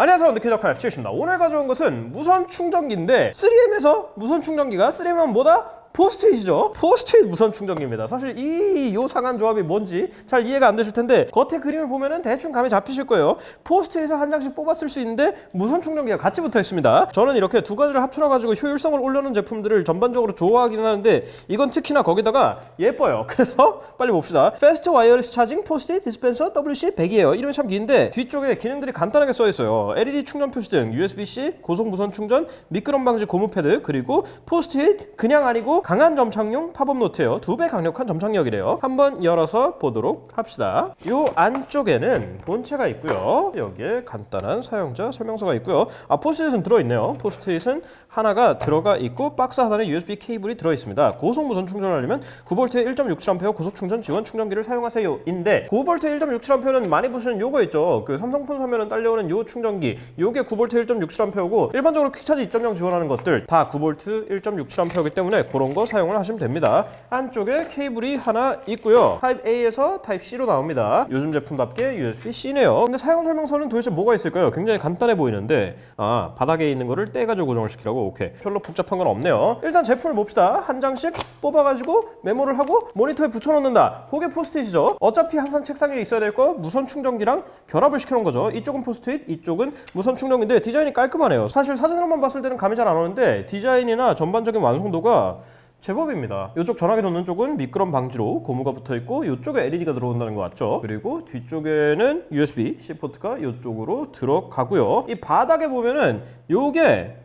안녕하세요 느끼적한 F7입니다 오늘 가져온 것은 무선 충전기인데 3M에서 무선 충전기가 3M은 뭐다? 포스트잇이죠. 포스트잇 무선 충전기입니다. 사실 이 요상한 조합이 뭔지 잘 이해가 안 되실 텐데 겉에 그림을 보면은 대충 감이 잡히실 거예요. 포스트잇을 한 장씩 쓸수 있는데 무선 충전기가 같이 붙어 있습니다. 저는 이렇게 두 가지를 합쳐놔 가지고 효율성을 올려놓은 제품들을 전반적으로 좋아하기는 하는데 이건 특히나 거기다가 예뻐요. 그래서 빨리 봅시다. Fast Wireless Charging Post-it Dispenser WC100이에요. 이름이 참 긴데 뒤쪽에 기능들이 간단하게 써 있어요. LED 충전 표시 등 USB-C, 고속 무선 충전, 미끄럼 방지 고무 패드, 그리고 포스트잇 그냥 아니고 강한 점착용 팝업 노트예요. 두 배 강력한 점착력이래요. 한번 열어서 보도록 합시다. 요 안쪽에는 본체가 있고요. 여기에 간단한 사용자 설명서가 있고요. 아 포스트잇은 들어있네요. 포스트잇은 하나가 들어가 있고 박스 하단에 USB 케이블이 들어 있습니다. 고속 무선 충전을 하려면 9V의 1.67A 고속 충전 지원 충전기를 사용하세요인데 9V의 1.67A는 많이 보시는 요거 있죠. 그 삼성폰 사면은 딸려오는 요 충전기. 요게 9V 1.67A고 일반적으로 퀵차지 2.0 지원하는 것들 다 9V 1.67A이기 때문에 그런 거 사용을 하시면 됩니다. 안쪽에 케이블이 하나 있고요. 타입 A에서 타입 C로 나옵니다. 요즘 제품답게 USB C네요. 근데 사용 설명서는 도대체 뭐가 있을까요? 굉장히 간단해 보이는데 아 바닥에 있는 거를 떼가지고 고정을 시키라고 오케이. 별로 복잡한 건 없네요. 일단 제품을 봅시다. 한 장씩 뽑아가지고 메모를 하고 모니터에 붙여놓는다. 그게 포스트잇이죠. 어차피 항상 책상 에 있어야 될 거 무선 충전기랑 결합을 시켜놓은 거죠. 이쪽은 포스트잇, 이쪽은 무선 충전기인데 디자인이 깔끔하네요. 사실 사진으로만 봤을 때는 감이 잘 안 오는데 디자인이나 전반적인 완성도가 제법입니다. 이쪽 전화기 놓는 쪽은 미끄럼 방지로 고무가 붙어 있고 이쪽에 LED가 들어온다는 거 맞죠? 그리고 뒤쪽에는 USB C 포트가 이쪽으로 들어가고요. 이 바닥에 보면은 요게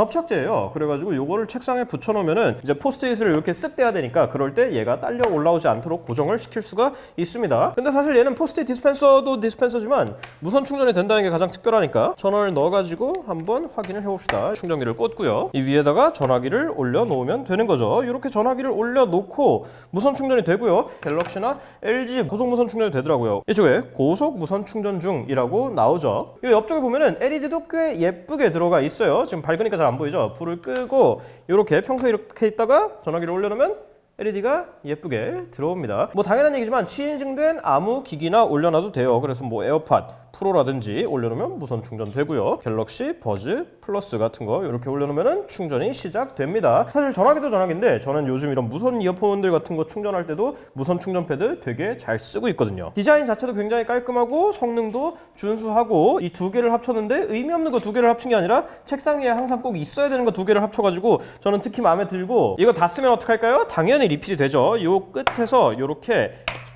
접착제예요. 그래가지고 요거를 책상에 붙여놓으면은 이제 포스트잇을 이렇게 쓱 떼야 되니까 그럴 때 얘가 딸려 올라오지 않도록 고정을 시킬 수가 있습니다. 근데 사실 얘는 포스트잇 디스펜서도 디스펜서지만 무선 충전이 된다는 게 가장 특별하니까 전원을 넣어가지고 한번 확인을 해봅시다. 충전기를 꽂고요. 이 위에다가 전화기를 올려놓으면 되는 거죠. 이렇게 전화기를 올려놓고 무선 충전이 되고요. 갤럭시나 LG 고속 무선 충전이 되더라고요. 이쪽에 고속 무선 충전 중이라고 나오죠. 이 옆쪽에 보면은 LED도 꽤 예쁘게 들어가 있어요. 지금 밝으니까 잘안 보이죠? 불을 끄고 이렇게 평소에 이렇게 있다가 전화기를 올려놓으면 LED가 예쁘게 들어옵니다. 뭐 당연한 얘기지만 취인증된 아무 기기나 올려놔도 돼요. 그래서 뭐 에어팟 프로라든지 올려놓으면 무선 충전되고요. 갤럭시 버즈 플러스 같은 거 이렇게 올려놓으면 충전이 시작됩니다. 사실 전화기도 전화기인데 저는 요즘 이런 무선 이어폰들 같은 거 충전할 때도 무선 충전 패드 되게 잘 쓰고 있거든요. 디자인 자체도 굉장히 깔끔하고 성능도 준수하고 이 두 개를 합쳤는데 의미 없는 거 두 개를 합친 게 아니라 책상 위에 항상 꼭 있어야 되는 거 두 개를 합쳐가지고 저는 특히 마음에 들고 이거 다 쓰면 어떡할까요? 당연히 리필이 되죠. 요 끝에서 이렇게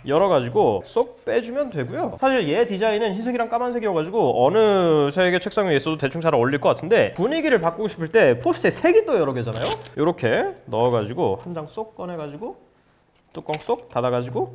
열어가지고 쏙 빼주면 되고요. 사실 얘 디자인은 흰색이랑 까만색이어가지고 어느 색의 책상 위에 있어도 대충 잘 어울릴 것 같은데 분위기를 바꾸고 싶을 때 포스트에 색이 또 여러 개잖아요. 이렇게 넣어가지고 한 장 쏙 꺼내가지고 뚜껑 쏙 닫아가지고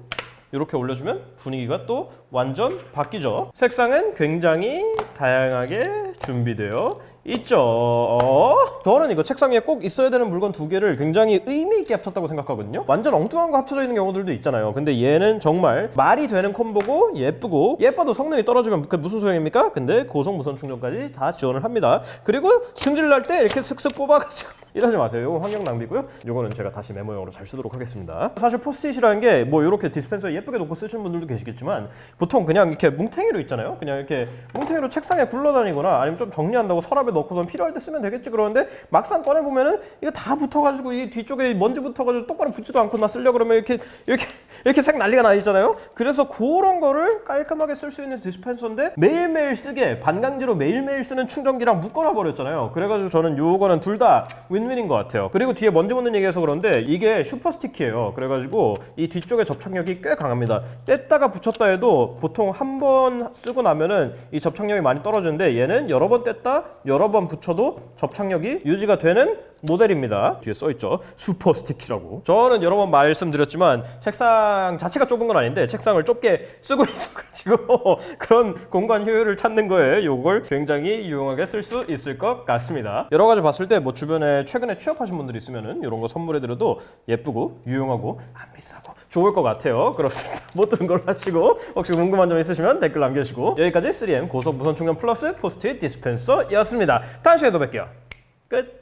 이렇게 올려주면 분위기가 또 완전 바뀌죠. 색상은 굉장히 다양하게 준비되어 있죠. 어? 저는 이거 책상 위에 꼭 있어야 되는 물건 두 개를 굉장히 의미 있게 합쳤다고 생각하거든요. 완전 엉뚱한 거 합쳐져 있는 경우들도 있잖아요. 근데 얘는 정말 말이 되는 콤보고 예쁘고 예뻐도 성능이 떨어지면 그 무슨 소용입니까? 근데 고속 무선 충전까지 다 지원을 합니다. 그리고 승질 날 때 이렇게 슥슥 뽑아가지고 이러지 마세요. 이거 환경 낭비고요. 이거는 제가 다시 메모용으로 잘 쓰도록 하겠습니다. 사실 포스트잇이라는 게 뭐 이렇게 디스펜서에 예쁘게 놓고 쓰시는 분들도 계시겠지만 보통 그냥 이렇게 뭉탱이로 있잖아요. 그냥 이렇게 뭉탱이로 책상에 굴러다니거나 아니면 좀 정리한다고 서랍에 넣고선 필요할 때 쓰면 되겠지 그러는데 막상 꺼내 보면은 이거 다 붙어가지고 이 뒤쪽에 먼지 붙어가지고 똑바로 붙지도 않고 나 쓰려 그러면 이렇게 이렇게 이렇게 색 난리가 나 있잖아요. 그래서 그런 거를 깔끔하게 쓸 수 있는 디스펜서인데 매일매일 쓰게 반강제로 매일매일 쓰는 충전기랑 묶어놔 버렸잖아요. 그래가지고 저는 요거는 둘 다 윈윈인 것 같아요. 그리고 뒤에 먼지 묻는 얘기해서 그런데 이게 슈퍼 스티키예요. 그래가지고 이 뒤쪽에 접착력이 꽤 강합니다. 뗐다가 붙였다 해도 보통 한 번 쓰고 나면은 이 접착력이 많이 떨어지는데 얘는 여러 번 뗐다 여러 번 붙여도 접착력이 유지가 되는 모델입니다. 뒤에 써있죠. 슈퍼 스티키라고. 저는 여러 번 말씀드렸지만 책상 자체가 좁은 건 아닌데 책상을 좁게 쓰고 있어가지고 그런 공간 효율을 찾는 거에 이걸 굉장히 유용하게 쓸 수 있을 것 같습니다. 여러 가지 봤을 때 뭐 주변에 최근에 취업하신 분들이 있으면은 이런 거 선물해드려도 예쁘고 유용하고 안 비싸고 좋을 것 같아요. 그렇습니다. 못 들은 걸로 하시고 혹시 궁금한 점 있으시면 댓글 남겨주시고 여기까지 3M 고속 무선 충전 플러스 포스트잇 디스펜서였습니다. 다음 시간에 또 뵐게요. 끝.